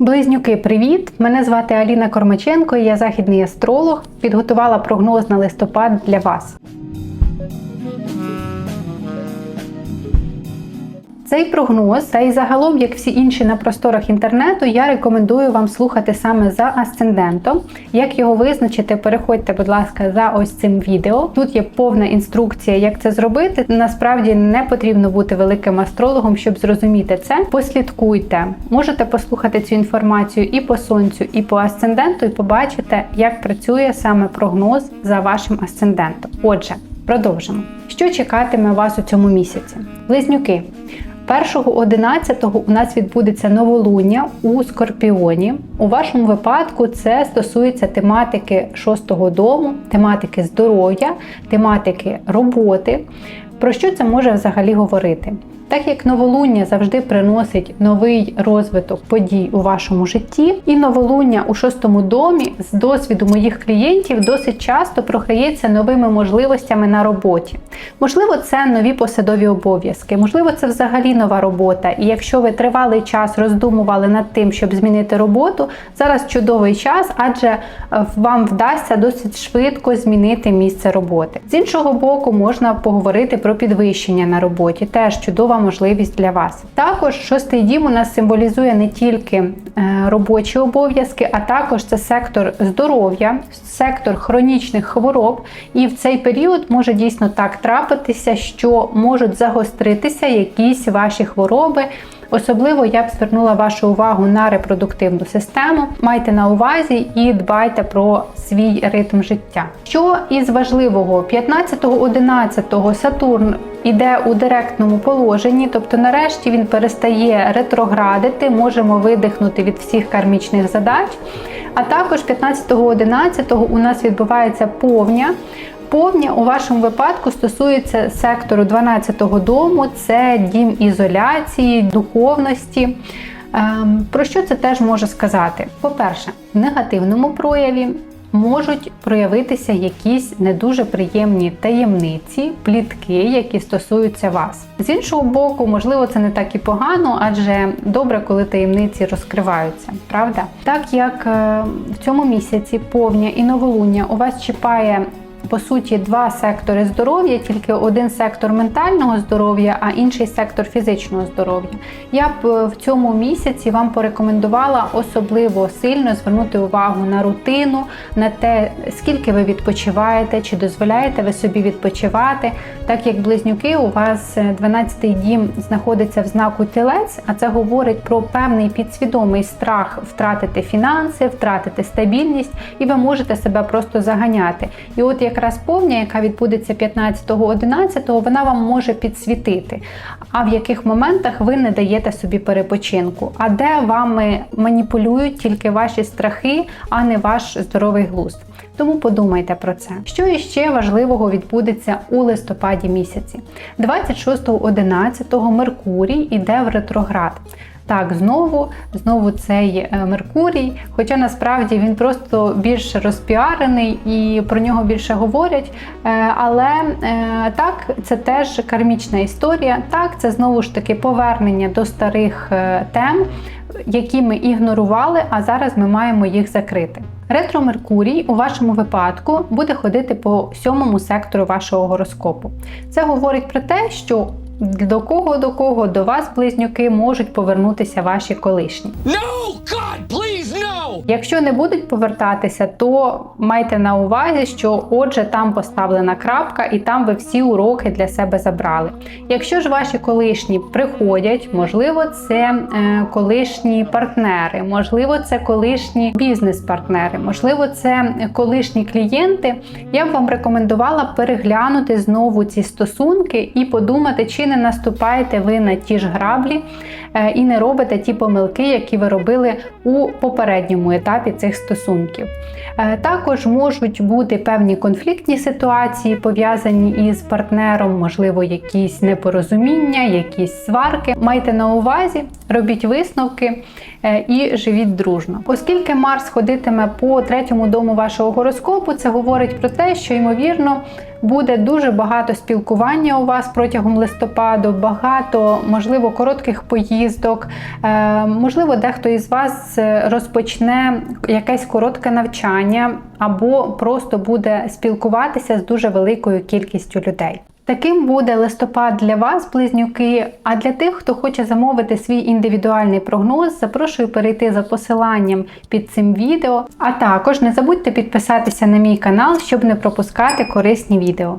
Близнюки, привіт! Мене звати Аліна Кормаченко, я західний астролог. Підготувала прогноз на листопад для вас. Цей прогноз, та й загалом, як всі інші на просторах інтернету, я рекомендую вам слухати саме за асцендентом. Як його визначити, переходьте, будь ласка, за ось цим відео. Тут є повна інструкція, як це зробити. Насправді не потрібно бути великим астрологом, щоб зрозуміти це. Послідкуйте, можете послухати цю інформацію і по сонцю, і по асценденту, і побачите, як працює саме прогноз за вашим асцендентом. Отже, продовжимо. Що чекатиме вас у цьому місяці? Близнюки. 1.11 у нас відбудеться новолуння у Скорпіоні. У вашому випадку це стосується тематики шостого дому, тематики здоров'я, тематики роботи. Про що це може взагалі говорити? Так як новолуння завжди приносить новий розвиток подій у вашому житті, і новолуння у шостому домі з досвіду моїх клієнтів досить часто програється новими можливостями на роботі. Можливо, це нові посадові обов'язки, можливо, це взагалі нова робота. І якщо ви тривалий час роздумували над тим, щоб змінити роботу, зараз чудовий час, адже е, вам вдасться досить швидко змінити місце роботи. З іншого боку, можна поговорити про підвищення на роботі, теж чудова можливість для вас. Також шостий дім у нас символізує не тільки е, робочі обов'язки, а також це сектор здоров'я, сектор хронічних хвороб. І в цей період може дійсно так трапитися, що можуть загостритися якісь ваші хвороби. Особливо я б звернула вашу увагу на репродуктивну систему. Майте на увазі і дбайте про свій ритм життя. Що із важливого, 15-11 Сатурн іде у директному положенні, тобто, нарешті він перестає ретроградити, можемо видихнути від всіх кармічних задач. А також 15-11 у нас відбувається повня. Повня у вашому випадку стосується сектору 12-го дому, це дім ізоляції, духовності. Ем, Про що це теж може сказати? По-перше, в негативному прояві можуть проявитися якісь не дуже приємні таємниці, плітки, які стосуються вас. З іншого боку, можливо, це не так і погано, адже добре, коли таємниці розкриваються, правда? Так як е, в цьому місяці повня і новолуння у вас чіпає по суті два сектори здоров'я, тільки один сектор ментального здоров'я, а інший сектор фізичного здоров'я. Я б е, в цьому місяці вам порекомендувала особливо сильно звернути увагу на рутину, на те, скільки ви відпочиваєте, чи дозволяєте ви собі відпочивати, так як близнюки у вас 12-й дім знаходиться в знаку тілець, а це говорить про певний підсвідомий страх втратити фінанси, втратити стабільність, і ви можете себе просто заганяти. І от якраз повня, яка відбудеться 15-11, вона вам може підсвітити, а в яких моментах ви не даєте собі перепочинку, а де вами маніпулюють тільки ваші страхи, а не ваш здоровий глузд. Тому подумайте про це. Що іще важливого відбудеться у листопаді місяці? 26.11 Меркурій іде в ретроград. Так, знову, знову цей е, Меркурій, хоча насправді він просто більш розпіарений і про нього більше говорять. Е, але е, так, це теж кармічна історія. Так, це знову ж таки повернення до старих тем, які ми ігнорували, а зараз ми маємо їх закрити. Ретро Меркурій у вашому випадку буде ходити по сьомому сектору вашого гороскопу. Це говорить про те, що до кого до кого до вас, близнюки, можуть повернутися ваші колишні. No! God, no! Якщо не будуть повертатися, то майте на увазі, що отже там поставлена крапка, і там ви всі уроки для себе забрали. Якщо ж ваші колишні приходять, можливо, це е, колишні партнери, можливо, це колишні бізнес-партнери, можливо, це колишні клієнти. Я б вам рекомендувала переглянути знову ці стосунки і подумати, чи не наступаєте ви на ті ж граблі і не робите ті помилки, які ви робили у попередньому етапі цих стосунків. Е, Також можуть бути певні конфліктні ситуації, пов'язані із партнером, можливо, якісь непорозуміння, якісь сварки. Майте на увазі, робіть висновки е, і живіть дружно. Оскільки Марс ходитиме по третьому дому вашого гороскопу, це говорить про те, що ймовірно Буде дуже багато спілкування у вас протягом листопаду, багато, можливо, коротких поїздок. Е, можливо, дехто із вас е, розпочне якесь коротке навчання або просто буде спілкуватися з дуже великою кількістю людей. Таким буде листопад для вас, близнюки. А для тих, хто хоче замовити свій індивідуальний прогноз, запрошую перейти за посиланням під цим відео. А також не забудьте підписатися на мій канал, щоб не пропускати корисні відео.